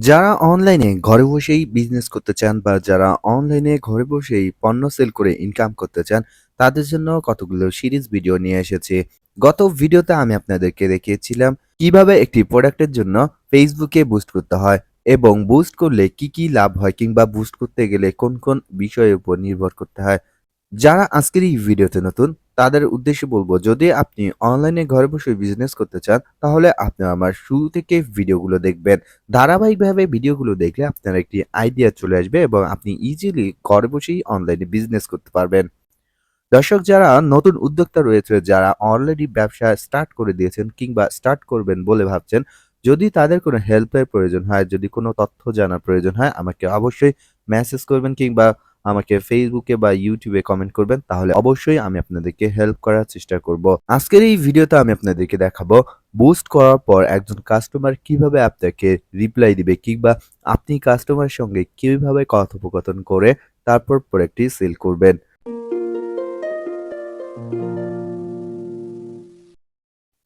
যারা অনলাইনে ঘরে বসেই বিজনেস করতে চান বা যারা অনলাইনে ঘরে বসেই পণ্য সেল করে ইনকাম করতে চান, তাদের জন্য কতগুলো সিরিজ ভিডিও নিয়ে এসেছি। গত ভিডিওতে আমি আপনাদেরকে দেখিয়েছিলাম কীভাবে একটি প্রোডাক্টের জন্য ফেসবুকে বুস্ট করতে হয় এবং বুস্ট করলে কি কি লাভ হয় কিংবা বুস্ট করতে গেলে কোন কোন বিষয়ের উপর নির্ভর করতে হয়। যারা আজকের এই ভিডিওতে নতুন, তাদের উদ্দেশ্যে বলব, যদি আপনি অনলাইনে ঘরে বসে বিজনেস করতে চান, তাহলে আপনি আমার শুরু থেকে ভিডিওগুলো দেখবেন। ধারাবাহিকভাবে ভিডিওগুলো দেখলে আপনার একটি আইডিয়া চলে আসবে এবং আপনি ইজিলি ঘরে বসেই অনলাইনে বিজনেস করতে পারবেন। দর্শক, যারা নতুন উদ্যোক্তা রয়েছে, যারা অলরেডি ব্যবসা স্টার্ট করে দিয়েছেন কিংবা স্টার্ট করবেন বলে ভাবছেন, যদি তাদের কোনো হেল্পের প্রয়োজন হয়, যদি কোনো তথ্য জানার প্রয়োজন হয়, আমাকে অবশ্যই মেসেজ করবেন কিংবা আমাকে ফেসবুকে বা ইউটিউবে কমেন্ট করবেন, তাহলে অবশ্যই আমি আপনাদেরকে হেল্প করার চেষ্টা করব। আজকের এই ভিডিওতে আমি আপনাদেরকে দেখাবো। বুস্ট করার পর একজন কাস্টমার কীভাবে আপনাকে রিপ্লাই দিবে কিংবা আপনি কাস্টমারের সঙ্গে কীভাবে কথোপকথন করে তারপর প্রোডাক্টটি সেল করবেন।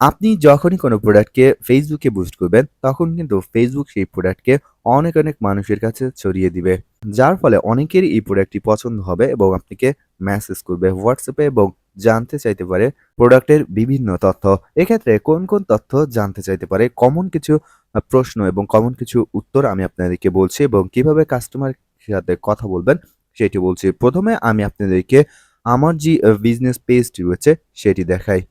আপনি যখনই কোনো প্রোডাক্টকে ফেসবুকে বুস্ট করবেন, তখন কিন্তু ফেসবুক সেই প্রোডাক্টকে অনেক অনেক মানুষের কাছে ছড়িয়ে দিবে। যার ফলে অনেকেরই এই প্রোডাক্টটি পছন্দ হবে এবং আপনাকে মেসেজ করবে হোয়াটসঅ্যাপে এবং জানতে চাইতে পারে প্রোডাক্টের বিভিন্ন তথ্য। এক্ষেত্রে কোন কোন তথ্য জানতে চাইতে পারে কমন কিছু প্রশ্ন এবং কমন কিছু উত্তর আমি আপনাদেরকে বলছি এবং কীভাবে কাস্টমার সাথে কথা বলবেন সেটি বলছি। প্রথমে আমি আপনাদেরকে আমার যে বিজনেস পেজটি রয়েছে সেটি দেখাই।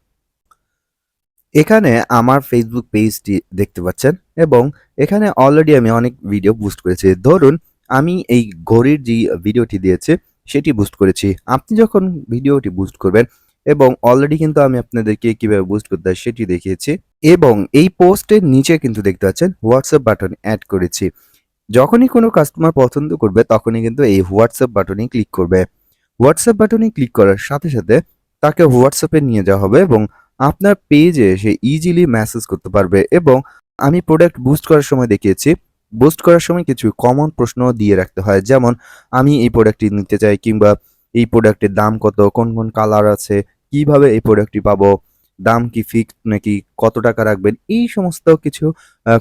এখানে আমার ফেসবুক পেজটি দেখতে পাচ্ছেন এবং এখানে অলরেডি আমি অনেক ভিডিও বুস্ট করেছি। ধরুন, আমি এই ঘড়ির যে ভিডিওটি দিয়েছে, সেটি বুস্ট করেছি। আপনি যখন ভিডিওটি বুস্ট করবেন এবং অলরেডি কিন্তু আমি আপনাদেরকে কীভাবে বুস্ট করতে হয় সেটি দেখিয়েছি এবং এই পোস্টের নিচে কিন্তু দেখতে পাচ্ছেন হোয়াটসঅ্যাপ বাটন অ্যাড করেছি। যখনই কোনো কাস্টমার পছন্দ করবে, তখনই কিন্তু এই হোয়াটসঅ্যাপ বাটনে ক্লিক করবে। হোয়াটসঅ্যাপ বাটনে ক্লিক করার সাথে সাথে তাকে হোয়াটসঅ্যাপে নিয়ে যাওয়া হবে এবং আপনার পেজে সে ইজিলি মেসেজ করতে পারবে এবং আমি প্রোডাক্ট বুস্ট করার সময় দেখিয়েছি। বুস্ট করার সময় কিছু কমন প্রশ্ন দিয়ে রাখতে হয়। যেমন, আমি এই প্রোডাক্টটি নিতে চাই কিংবা এই প্রোডাক্টের দাম কত, কোন কোন কালার আছে, কীভাবে এই প্রোডাক্টটি পাবো, দাম কি ফিক্সড নাকি কত টাকা রাখবেন, এই সমস্ত কিছু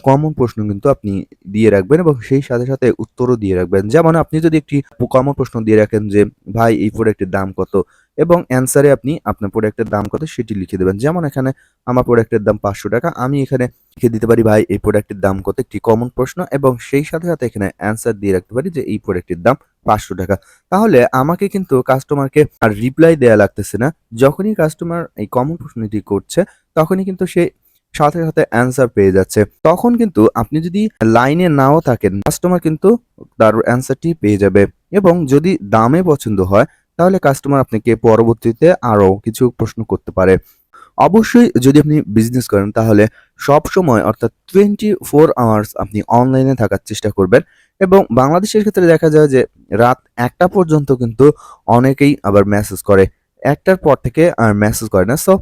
কমন প্রশ্ন কিন্তু আপনি দিয়ে রাখবেন এবং সেই সাথে সাথে উত্তরও দিয়ে রাখবেন। যেমন, আপনি যদি একটি কমন প্রশ্ন দিয়ে রাখেন যে, ভাই, এই প্রোডাক্টের দাম কত? এবং অ্যান্সারে আপনি আপনার প্রোডাক্টের দাম কত সেটি লিখে দেবেন। যেমন এখানে আমার প্রোডাক্টের দাম পাঁচশো টাকা, আমি এখানে লিখে দিতে পারি, ভাই, এই প্রোডাক্টের দাম কত? একটি কমন প্রশ্ন এবং সেই সাথে সাথে এখানে অ্যান্সার দিয়ে রাখতে পারি যে, এই প্রোডাক্টের দাম পাঁচশো টাকা। তাহলে আমাকে কিন্তু কাস্টমারকে আর রিপ্লাই দেয়া লাগতেছে না। যখনই কাস্টমার এই কমন প্রশ্নটি করছে, তখনই কিন্তু সে সাথে সাথে অ্যান্সার পেয়ে যাচ্ছে। তখন কিন্তু আপনি যদি লাইনে নাও থাকেন কাস্টমার কিন্তু তার অ্যান্সারটি পেয়ে যাবে এবং যদি দামে পছন্দ হয় তাহলে কাস্টমার আপনাকে পরবর্তীতে আরও কিছু প্রশ্ন করতে পারে। অবশ্যই যদি আপনি বিজনেস করেন, তাহলে সব সময় অর্থাৎ টোয়েন্টি ফোর আওয়ার্স আপনি অনলাইনে থাকার চেষ্টা করবেন এবং বাংলাদেশের ক্ষেত্রে দেখা যায় যে রাত একটা পর্যন্ত কিন্তু অনেকেই আবার মেসেজ করে। একটার পর থেকে আর মেসেজ করে না। সো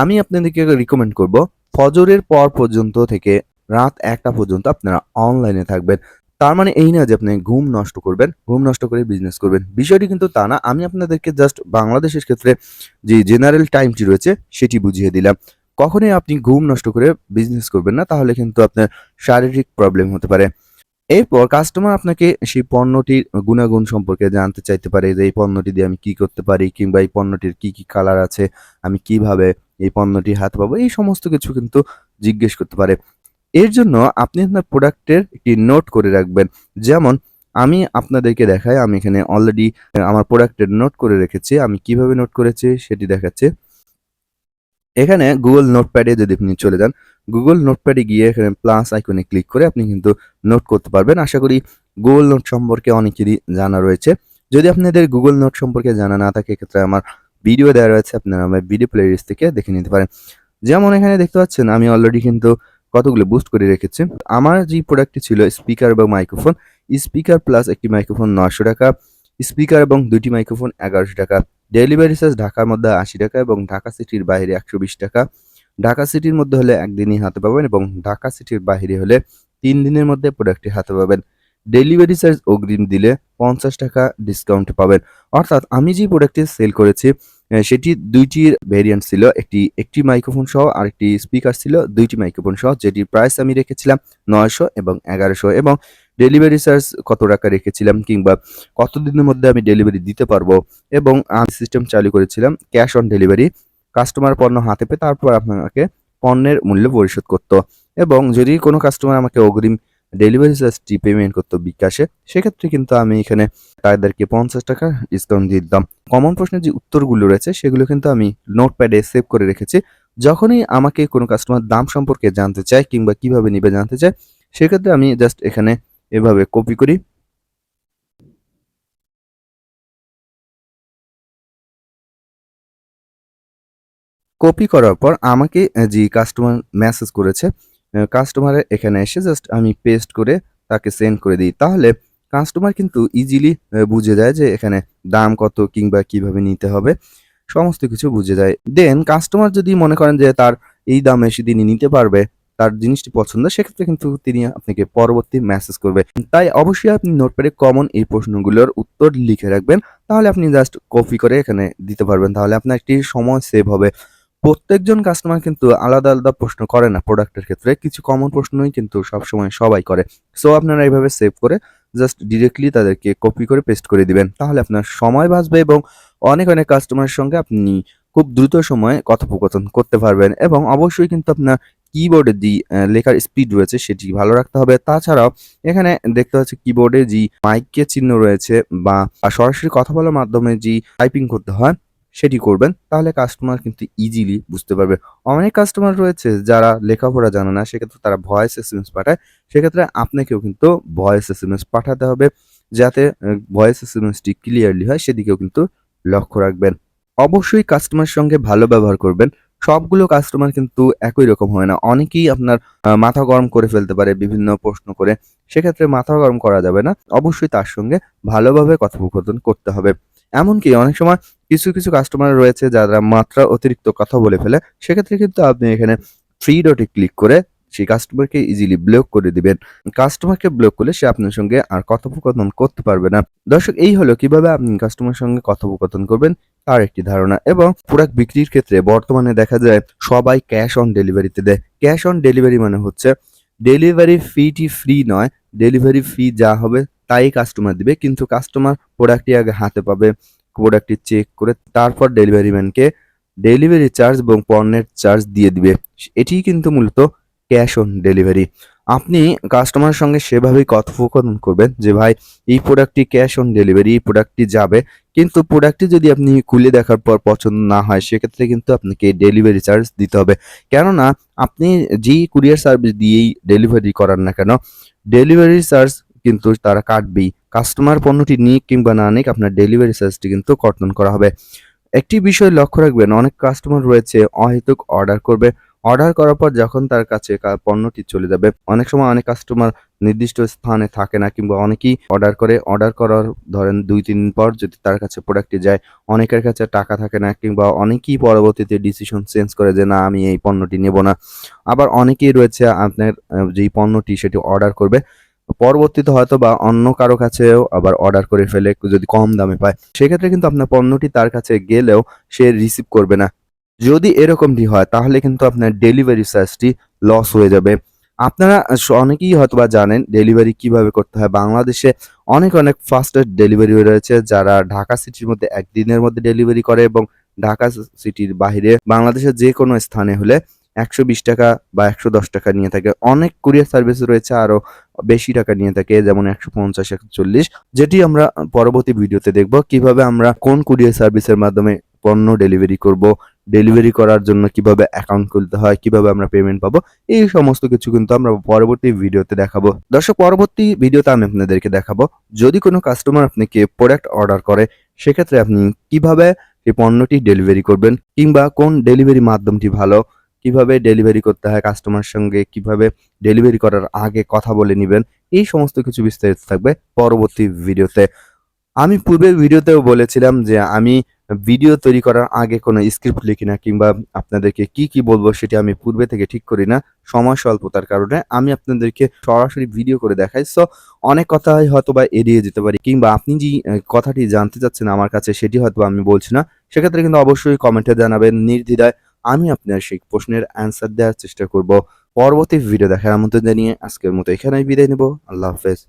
আমি আপনাদেরকে রিকমেন্ড করব, ফজরের পর পর্যন্ত থেকে রাত একটা পর্যন্ত আপনারা অনলাইনে থাকবেন। তার মানে এই না যে আপনি ঘুম নষ্ট করবেন, ঘুম নষ্ট করে বিজনেস করবেন। বিষয়টি কিন্তু তা না। আমি আপনাদেরকে জাস্ট বাংলাদেশের ক্ষেত্রে যে জেনারেল টাইমটি রয়েছে, সেটি বুঝিয়ে দিলাম। কখনোই আপনি ঘুম নষ্ট করে বিজনেস করবেন না, তাহলে কিন্তু আপনার শারীরিক প্রবলেম হতে পারে। এরপর কাস্টমার আপনাকে সেই পণ্যটির গুণাগুণ সম্পর্কে জানতে চাইতে পারে যে, এই পণ্যটি দিয়ে আমি কি করতে পারি? কিংবা, এই পণ্যটির কি কি কালার আছে? আমি কীভাবে এই পণ্যটি হাত পাবো? এই সমস্ত কিছু কিন্তু জিজ্ঞেস করতে পারে। এর জন্য আপনি আপনার প্রোডাক্টের একটি নোট করে রাখবেন। যেমন, আমি আপনাদেরকে দেখাই, আমি এখানে অলরেডি আমার প্রোডাক্টের নোট করে রেখেছি। আমি কীভাবে নোট করেছি সেটি দেখাচ্ছে। এখানে গুগল নোটপ্যাডে যদি আপনি চলে যান গুগল নোটপ্যাডে গিয়ে এখানে প্লাস আইকনে ক্লিক করে আপনি কিন্তু নোট করতে পারবেন। আশা করি গুগল নোট সম্পর্কে অনেকেরই জানা রয়েছে। যদি আপনাদের গুগল নোট সম্পর্কে জানা না থাকে, এক্ষেত্রে আমার ভিডিও দেওয়া রয়েছে। আপনারা আমার ভিডিও প্লেলিস্ট থেকে দেখে নিতে পারেন। যেমন এখানে দেখতে পাচ্ছেন, আমি অলরেডি কিন্তু কতগুলো বুস্ট করে রেখেছে। আমার যে প্রোডাক্টটি ছিল স্পিকার এবং মাইক্রোফোন স্পিকার প্লাস একটি মাইক্রোফোন নশো টাকা স্পিকার এবং দুটি মাইক্রোফোন এগারোশো টাকা। ডেলিভারি চার্জ ঢাকার মধ্যে আশি টাকা এবং ঢাকা সিটির বাইরে একশো বিশ টাকা। ঢাকা সিটির মধ্যে হলে একদিনই হাতে পাবেন এবং ঢাকা সিটির বাইরে হলে তিন দিনের মধ্যে প্রোডাক্টটি হাতে পাবেন। ডেলিভারি চার্জ অগ্রিম দিলে পঞ্চাশ টাকা ডিসকাউন্ট পাবেন। অর্থাৎ আমি যে প্রোডাক্টটি সেল করেছি সেটি দুইটির ভেরিয়েন্ট ছিল, একটি একটি মাইক্রোফোন সহ আরেকটি স্পিকার ছিল, দুইটি মাইক্রোফোন সহ যেটির প্রাইস আমি রেখেছিলাম নয়শো এবং এগারোশো এবং ডেলিভারি চার্জ কত টাকা রেখেছিলাম কিংবা কতদিনের মধ্যে আমি ডেলিভারি দিতে পারব এবং আমি সিস্টেম চালু করেছিলাম ক্যাশ অন ডেলিভারি কাস্টমার পণ্য হাতে পেয়ে তারপর আপনাকে পণ্যের মূল্য পরিশোধ করতো এবং যদি কোনো কাস্টমার আমাকে অগ্রিম ডেলিভারি চার্জটি পেমেন্ট করতো বিকাশে, সেক্ষেত্রে কিন্তু আমি এখানে তাদেরকে পঞ্চাশ টাকা ডিসকাউন্ট দিয়ে দিতাম। কমন প্রশ্নের যে উত্তরগুলো রয়েছে, সেগুলো কিন্তু আমি নোটপ্যাডে সেভ করে রেখেছি। যখনই আমাকে কোনো কাস্টমার দাম সম্পর্কে জানতে চায় কিংবা কীভাবে নিবে জানতে চায়, সেক্ষেত্রে আমি জাস্ট এখানে এভাবে কপি করি। কপি করার পর আমাকে যে কাস্টমার মেসেজ করেছে কাস্টমারের এখানে এসে জাস্ট আমি পেস্ট করে তাকে সেন্ড করে দিই। তাহলে কাস্টমার কিন্তু ইজিলি বুঝে যায় যে এখানে দাম কত কিংবা কীভাবে নিতে হবে। সমস্ত কিছু বুঝে যায়। দেন কাস্টমার যদি মনে করেন যে তার এই দামে সে তিনি নিতে পারবে, তার জিনিসটি পছন্দ, সেক্ষেত্রে কিন্তু তিনি আপনাকে পরবর্তী মেসেজ করবে। তাই অবশ্যই আপনি নোটপ্যাডে কমন এই প্রশ্নগুলোর উত্তর লিখে রাখবেন। তাহলে আপনি জাস্ট কপি করে এখানে দিতে পারবেন। তাহলে আপনার একটি সময় সেভ হবে। প্রত্যেকজন কাস্টমার কিন্তু আলাদা আলাদা প্রশ্ন করে না প্রোডাক্টের ক্ষেত্রে। কিছু কমন প্রশ্নই কিন্তু সবসময় সবাই করে। সো আপনারা এইভাবে সেভ করে জাস্ট ডিরেক্টলি তাদেরকে কপি করে পেস্ট করে দিবেন। তাহলে আপনার সময় বাঁচবে এবং অনেক অনেক কাস্টমারের সঙ্গে আপনি খুব দ্রুত সময়ে কথোপকথন করতে পারবেন এবং অবশ্যই কিন্তু আপনার কিবোর্ডে যে লেখার স্পিড রয়েছে সেটি ভালো রাখতে হবে। তাছাড়াও এখানে দেখতে পাচ্ছি কিবোর্ডে যে মাইকের চিহ্ন রয়েছে বা সরাসরি কথা বলার মাধ্যমে যে টাইপিং করতে হয় সেটি করবেন, তাহলে কাস্টমার কিন্তু ইজিলি বুঝতে পারবে। অনেক কাস্টমার রয়েছে যারা লেখাপড়া জানে না, সেক্ষেত্রে তারা ভয়েস এস এম এস পাঠায়। সেক্ষেত্রে আপনাকেও কিন্তু ভয়েস এস এম এস পাঠাতে হবে, যাতে ভয়েস এস এম এসটি ক্লিয়ারলি হয়, সেদিকেও কিন্তু লক্ষ্য রাখবেন। অবশ্যই কাস্টমার সঙ্গে ভালো ব্যবহার করবেন। সবগুলো কাস্টমার কিন্তু একই রকম হয় না। অনেকেই আপনার মাথা গরম করে ফেলতে পারে বিভিন্ন প্রশ্ন করে, সেক্ষেত্রে মাথা গরম করা যাবে না। অবশ্যই তার সঙ্গে ভালোভাবে কথোপকথন করতে হবে। এমনকি অনেক সময় কিছু কিছু কাস্টমার রয়েছে যারা মাত্রা অতিরিক্ত কথা বলে ফেলে। সেক্ষেত্রে কিন্তু আপনি এখানে থ্রি ডটে ক্লিক করে সেই কাস্টমারকে ইজিলি ব্লক করে দিবেন। কাস্টমারকে ব্লক করলে সে আপনার সঙ্গে আর কথোপকথন করতে পারবে না। দর্শক, এই হলো কীভাবে আপনি কাস্টমার সঙ্গে কথোপকথন করবেন, তার একটি ধারণা। এবং প্রোডাক্ট বিক্রির ক্ষেত্রে বর্তমানে দেখা যায় সবাই ক্যাশ অন ডেলিভারিতে দেয়। ক্যাশ অন ডেলিভারি মানে হচ্ছে ডেলিভারি ফিটি ফ্রি নয় ডেলিভারি ফি যা হবে তাই কাস্টমার দিবে। কিন্তু কাস্টমার প্রোডাক্টটি আগে হাতে পাবে। প্রোডাক্টটি চেক করে তারপর ডেলিভারি ম্যানকে ডেলিভারি চার্জ এবং পণ্যের চার্জ দিয়ে দিবে। এটি কিন্তু মূলত ক্যাশ অন ডেলিভারি আপনি কাস্টমারের সঙ্গে সেভাবেই কথোপকথন করবেন যে, ভাই, এই প্রোডাক্টটি ক্যাশ অন ডেলিভারি এই প্রোডাক্টটি যাবে। কিন্তু প্রোডাক্টটি যদি আপনি খুলে দেখার পর পছন্দ না হয়, সেক্ষেত্রে কিন্তু আপনাকে ডেলিভারি চার্জ দিতে হবে। কেননা, আপনি যেই কুরিয়ার সার্ভিস দিয়েই ডেলিভারি করান না কেন ডেলিভারি চার্জ কিন্তু তারা কাটবেই। কাস্টমার পণ্যটি নিক কিংবা না নিক, আপনার ডেলিভারি চার্জটি কিন্তু কর্তন করা হবে। একটি বিষয় লক্ষ্য রাখবেন, অনেক কাস্টমার রয়েছে, অহেতুক অর্ডার করবে। অর্ডার করার পর যখন তার কাছে পণ্যটি চলে যাবে, অনেক সময় অনেক কাস্টমার নির্দিষ্ট স্থানে থাকে না কিংবা অনেকেই অর্ডার করে। অর্ডার করার ধরেন দুই, তিন দিন পর যদি তার কাছে প্রোডাক্টটি যায়, অনেকের কাছে টাকা থাকে না কিংবা অনেকেই পরবর্তীতে ডিসিশন চেঞ্জ করে যে, না, আমি এই পণ্যটি নেব না। আবার অনেকেই রয়েছে, আপনার যেই পণ্যটি সেটি অর্ডার করবে। পরবর্তীতে হয়তো বা অন্য কারও কাছেও আবার অর্ডার করে ফেলে যদি কম দামে পায়, সেক্ষেত্রে কিন্তু আপনার পণ্যটি তার কাছে গেলেও সে রিসিভ করবে না। যদি এরকমটি হয়, তাহলে কিন্তু আপনার ডেলিভারি চার্জটি লস হয়ে যাবে। আপনারা অনেকেই হয়তো বা জানেন ডেলিভারি কীভাবে করতে হয়। বাংলাদেশে অনেক অনেক ফাস্টেস্ট ডেলিভারি রয়েছে, যারা ঢাকা সিটির মধ্যে একদিনের মধ্যে ডেলিভারি করে এবং ঢাকা সিটির বাইরে বাংলাদেশের যে কোনো স্থানে হলে একশো বিশ টাকা বা একশো দশ টাকা নিয়ে থাকে। অনেক কুরিয়ার সার্ভিস রয়েছে আরও বেশি টাকা নিয়ে থাকে, যেমন একশো পঞ্চাশ, একশো চল্লিশ, যেটি আমরা পরবর্তী ভিডিওতে দেখব কীভাবে আমরা কোন কুরিয়ার সার্ভিসের মাধ্যমে পণ্য ডেলিভারি করব ডেলিভারি করার জন্য কীভাবে অ্যাকাউন্ট খুলতে হয়, কীভাবে আমরা পেমেন্ট পাবো, এই সমস্ত কিছু কিন্তু আমরা পরবর্তী ভিডিওতে দেখাবো। দর্শক, পরবর্তী ভিডিওতে আমি আপনাদেরকে দেখাবো, যদি কোনো কাস্টমার আপনাকে প্রোডাক্ট অর্ডার করে, সেক্ষেত্রে আপনি কীভাবে এই পণ্যটি ডেলিভারি করবেন কিংবা কোন ডেলিভারি মাধ্যমটি ভালো কীভাবে ডেলিভারি করতে হয় কাস্টমার সঙ্গে, কীভাবে ডেলিভারি করার আগে কথা বলে নেবেন, এই সমস্ত কিছু বিস্তারিত থাকবে পরবর্তী ভিডিওতে। আমি পূর্বের ভিডিওতেও বলেছিলাম যে আমি ভিডিও তৈরি করার আগে কোনো স্ক্রিপ্ট লিখি না কিংবা আপনাদেরকে কি কি বলব সেটি আমি পূর্বে থেকে ঠিক করি না, সময় স্বল্পতার কারণে আমি আপনাদেরকে সরাসরি ভিডিও করে দেখাই। সো অনেক কথাই হয়তো বা এড়িয়ে যেতে পারি কিংবা আপনি যে কথাটি জানতে চাচ্ছেন আমার কাছে সেটি হয়তো আমি বলছি না, সেক্ষেত্রে কিন্তু অবশ্যই কমেন্টে জানাবেন, নির্দ্বিধায় আমি আপনার সেই প্রশ্নের অ্যান্সার দেওয়ার চেষ্টা করব। পরবর্তী ভিডিও দেখার আমন্ত্রণ জানিয়ে আজকের মতো এখানেই বিদায় নেব। আল্লাহ হাফেজ।